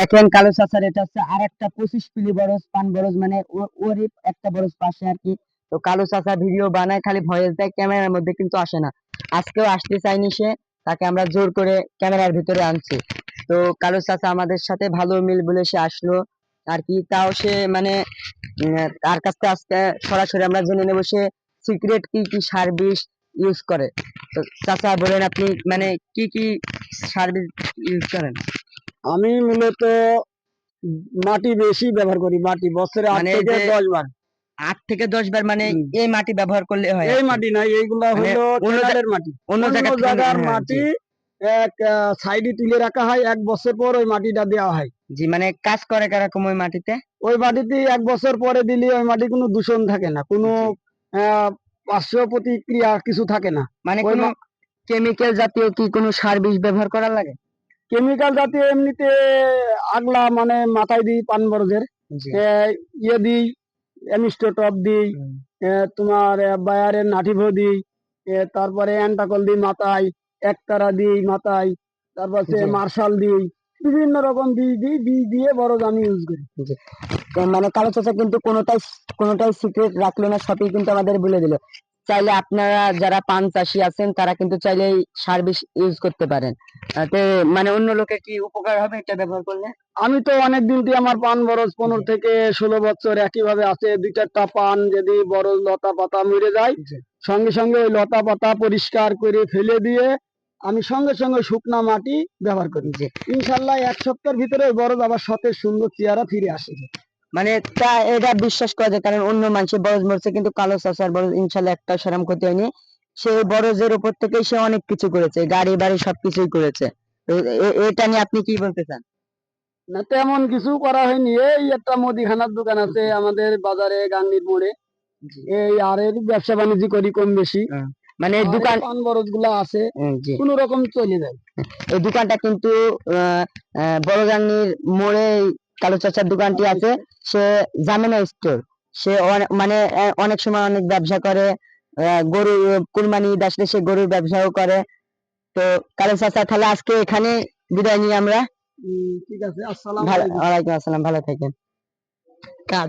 দেখেন কালো চাচার এটা হচ্ছে আর একটা পঁচিশ পিলি বরজ, পান বরজ মানে ও- ওরই একটা বরজ পাশে আর কি। তো কালো চাচা ভিডিও বানায় খালি ভয়েস দেয়, ক্যামেরার মধ্যে কিন্তু আসে না। আজকেও আসতে চাইনি সে, তাকে আমরা জোর করে ক্যামেরার ভিতরে আনছি। তো কালো চাচা আমাদের সাথে ভালো মিল বলে সে আসলো আর কি। তাও সে মানে তার কাছ থেকে আজকে সরাসরি আমরা জেনে নেব সে সিক্রেট কি কি সার্ভিস ইউজ করে। তো চাচা বলেন আপনি মানে কি কি সার্ভিস ইউজ করেন? আমি মূলত মাটি বেশি ব্যবহার করি মাটি বছরে আট মানে থেকে দশ বার। আট থেকে দশ বার মানে এই মাটি ব্যবহার করলে হয় এই মাটি নাই এইগুলা মানে হলো অন্য মাটি। অন্য জায়গার হ্যাঁ, মাটি এক সাইডে তুলে রাখা হয় এক বছর পর ওই মাটিটা দেওয়া হয়। জি মানে কাজ করে কীরকম ওই মাটিতে? ওই মাটিতে এক বছর পরে দিলে ওই মাটি কোনো দূষণ থাকে না কোনো পার্শ্ব প্রতিক্রিয়া কিছু থাকে না। মানে কোনো কেমিক্যাল জাতীয় কি কোনো সার বিষ ব্যবহার করা লাগে? কেমিক্যাল জাতীয় এমনিতে আগলা মানে মাথায় দিই পান বরজের। ইয়ে দিই এমিস্টোটপ দিই তোমার বায়ারের নাটিভো দিই তারপরে অ্যান্টাকল দিই মাথায় একতারা দিই মাথায় তারপর সে মার্শাল দিই বিভিন্ন রকম দিই দিই দিই দিয়ে বরজ আমি ইউজ করি। মানে কালো চাচা কিন্তু কোনোটাই কোনোটাই সিক্রেট রাখল না সবই কিন্তু আমাদের বলে দিল। চাইলে আপনারা যারা পান চাষি আছেন তারা কিন্তু চাইলে সার বিষ ইউজ করতে পারেন। মানে অন্য লোকের কি উপকার হবে এটা ব্যবহার করলে? আমি তো অনেক দিন দিয়ে আমার পান বরজ পনেরো থেকে ষোলো বছর একইভাবে আছে। দুই চারটা পান যদি বরজ লতা পাতা মরে যায় সঙ্গে সঙ্গে ওই লতা পাতা পরিষ্কার করে ফেলে দিয়ে আমি সঙ্গে সঙ্গে শুকনা মাটি ব্যবহার করি। ইনশাল্লাহ এক সপ্তাহের ভিতরে বরজ আবার সতেজ সুন্দর চেহারা ফিরে আসে। মানে তা এটা বিশ্বাস করা যায় কারণ অন্য মানুষের বরজ মরছে কিন্তু কালো চাষার বরজ ইনশাল্লাহ একটা সেরাম ক্ষতি হয়নি। সে বরজের উপর থেকে সে অনেক কিছু করেছে গাড়ি বাড়ি সবকিছুই করেছে। এটা নিয়ে আপনি কি বলতে চান? না তেমন কিছু করা হয়নি। এই একটা মুদিখানার দোকান আছে আমাদের বাজারে গাঙ্গির মোড়ে। এই আর এর ব্যবসা বাণিজ্য করি কম বেশি। মানে দোকান বরজগুলা আছে কোন রকম চলে যায়। এই দোকানটা কিন্তু আহ, আহ, বড়গাঙ্গির মোড়ে কালো চাচার দোকানটি আছে। সে জামিনা স্টোর সে মানে অনেক সময় অনেক ব্যবসা করে। গরু কুরবানি ঈদ আসলে সে গরুর ব্যবসাও করে। তো কালো চাচা তাহলে আজকে এখানে বিদায় নিই আমরা। ঠিক আছে আসসালাম আসসালাম ভালো থাকেন। কাট